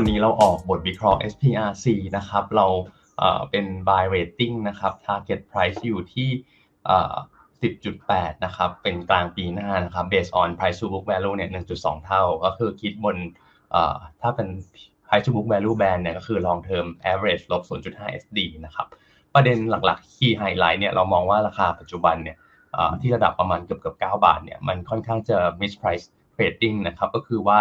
วันนี้เราออกบทวิเคราะห์ SPRC นะครับ เราเป็น buy rating นะครับ target price อยู่ที่ 10.8 นะครับ เป็นกลางปีหน้านะครับ based on price to book value เนี่ย 1.2 เท่า ก็คือคิดบนถ้าเป็น price to book value band เนี่ย ก็คือ long term average ลบ 0.5 SD นะครับ ประเด็นหลักๆ key highlight เนี่ย เรามองว่าราคาปัจจุบันเนี่ยที่ระดับประมาณเกือบเกือบ9บาทเนี่ย มันค่อนข้างจะ misprice trading นะครับ ก็คือว่า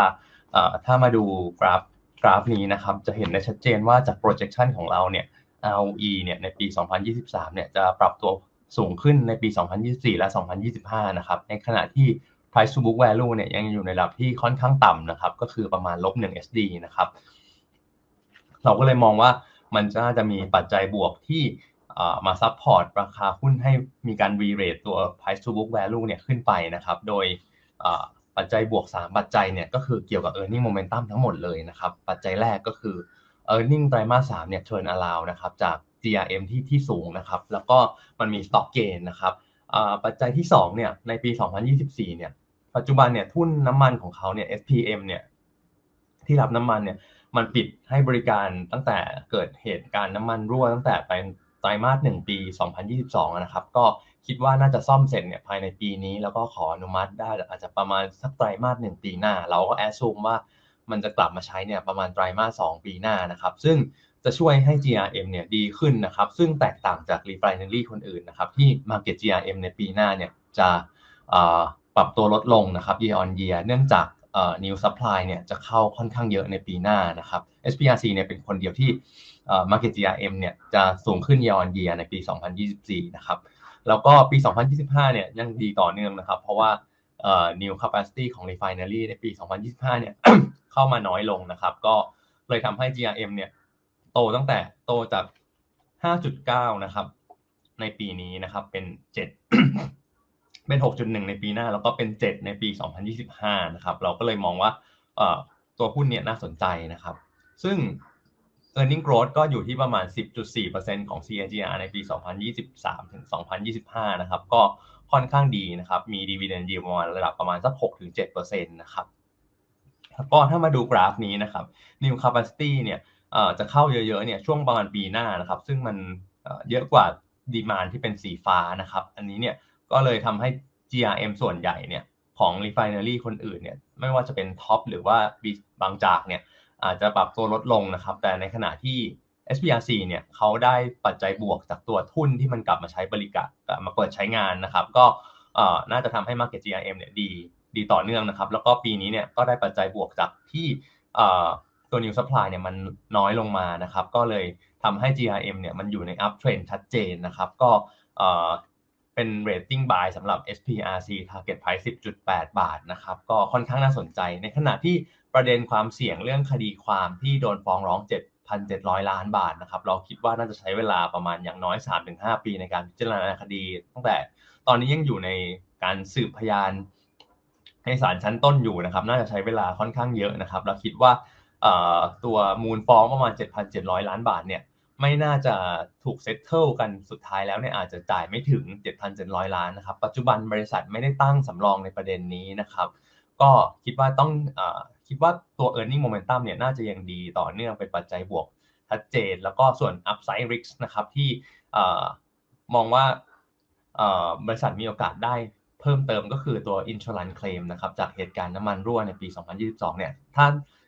ถ้ามาดูกราฟ กราฟนี้นะครับจะเห็นได้ชัดเจนว่าจาก projection ของเราเนี่ย ROE เนี่ยในปี 2023 เนี่ยจะปรับตัวสูงขึ้นในปี 2024 และ 2025 นะครับ ในขณะที่ price to book value เนี่ยยังอยู่ในระดับที่ค่อนข้างต่ำนะครับ ก็คือประมาณลบ1 SD นะครับ เราก็เลยมองว่ามันจะจะมีปัจจัยบวกที่มาซับพอร์ตราคาหุ้นให้มีการรีเรทตัว price to book value เนี่ยขึ้นไปนะครับ โดย ปัจจัยบวก 3 ปัจจัยเนี่ยก็คือเกี่ยวกับ earning momentum ทั้งหมดเลยนะครับ ปัจจัยแรกก็คือ earning ไตรมาส3เนี่ย turn around นะครับจาก GRM ที่ที่สูงนะครับ แล้วก็มันมี stock gain นะครับปัจจัยที่2เนี่ยในปี 2024 เนี่ยปัจจุบันเนี่ยทุนน้ำมันของเขาเนี่ย SPM เนี่ยที่รับน้ำมันเนี่ยมันปิดให้บริการตั้งแต่เกิดเหตุการณ์น้ำมันรั่วตั้งแต่ไไตรมาส1ปี 2022 นะครับ ก็คิดว่าน่าจะซ่อมเสร็จเนี่ยภายในปีนี้ แล้วก็ขออนุมัติได้อาจจะประมาณสักไตรมาส1ปีหน้า เราก็แอดซูมว่ามันจะกลับมาใช้เนี่ยประมาณไตรมาส2ปีหน้านะครับ ซึ่งจะช่วยให้ GRM เนี่ยดีขึ้นนะครับ ซึ่งแตกต่างจาก refinery คนอื่นนะครับที่ market GRM ในปีหน้าเนี่ยจะปรับตัวลดลงนะครับ year on year เนื่องจาก new supply เนี่ยจะเข้าค่อนข้างเยอะในปีหน้านะครับ SPRC เนี่ยเป็นคนเดียวที่ market GRM เนี่ยจะสูงขึ้น year on year ในปี 2024 นะครับแล้วก็ปี 2025 เนี่ยยังดีต่อเนื่องนะครับ เพราะว่า new capacity ของ refinery ในปี 2025 เนี่ยเข้ามาน้อยลงนะครับ ก็เลยทำให้ GRM เนี่ยโตตั้งแต่โตจาก 5.9 นะครับ ในปีนี้นะครับเป็น 7 เป็น 6.1 ในปีหน้า แล้วก็เป็น 7 ในปี 2025 นะครับ เราก็เลยมองว่าตัวหุ้นเนี่ยน่าสนใจนะครับ ซึ่ง earning growth ก็อยู่ที่ประมาณ 10.4%ของ CAGR ในปี 2023 ถึง 2025 นะครับ ก็ค่อนข้างดีนะครับ มี dividend yield ประมาณระดับประมาณสัก 6-7%นะครับแล้วก็ถ้ามาดูกราฟนี้นะครับ new capacity เนี่ยจะเข้าเยอะๆเนี่ยช่วงประมาณปีหน้านะครับ ซึ่งมันเยอะกว่าดีมานที่เป็นสีฟ้านะครับ อันนี้เนี่ย ก็เลยทำให้ GRM ส่วนใหญ่เนี่ยของ refinery คนอื่นเนี่ยไม่ว่าจะเป็นท็อปหรือว่าบางจากเนี่ยอาจจะปรับตัวลดลงนะครับ แต่ในขณะที่ SPRC เนี่ยเขาได้ปัจจัยบวกจากตัวทุนที่มันกลับมาใช้บริการมาเปิดใช้งานนะครับ ก็น่าจะทำให้ Market GRM เนี่ยดีดีต่อเนื่องนะครับ แล้วก็ปีนี้เนี่ยก็ได้ปัจจัยบวกจากที่ตัว new supply เนี่ยมันน้อยลงมานะครับ ก็เลยทำให้ GRM เนี่ยมันอยู่ใน up trend ชัดเจนนะครับ ก็ เป็น rating buy สำหรับ SPRC target price 10.8 บาทนะครับ ก็ค่อนข้างน่าสนใจ ในขณะที่ประเด็นความเสี่ยงเรื่องคดีความที่โดนฟ้องร้อง 7,700 ล้านบาทนะครับ เราคิดว่าน่าจะใช้เวลาประมาณอย่างน้อย 3-5 ปีในการพิจารณาคดี ตั้งแต่ตอนนี้ยังอยู่ในการสืบพยานในศาลชั้นต้นอยู่นะครับ น่าจะใช้เวลาค่อนข้างเยอะนะครับ เราคิดว่าตัวมูลฟ้องประมาณ 7,700 ล้านบาทเนี่ย ไม่น่าจะถูกเซ็ตเทิลกันสุดท้ายแล้วเนี่ยอาจจะจ่ายไม่ถึง 7,700 ล้านนะครับ ปัจจุบันบริษัทไม่ได้ตั้งสำรองในประเด็นนี้นะครับ ก็คิดว่าต้องอคิดว่าตัว e a r n i n g momentum เนี่ยน่าจะยังดีต่อเนื่องเป็นปัจจัยบวกชัดเจน แล้วก็ส่วน upside risk นะครับที่มองว่าบริษัทมีโอกาสได้เพิ่มเติมก็คือตัว insurance claim นะครับจากเหตุการณ์น้ำมันรั่วในปี 2022 เนี่ยถ้า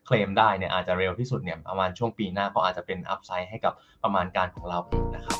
เคลมได้เนี่ยอาจจะเร็วที่สุดเนี่ยประมาณช่วงปีหน้าก็อาจจะเป็นอัพไซด์ให้กับประมาณการของเรานะครับ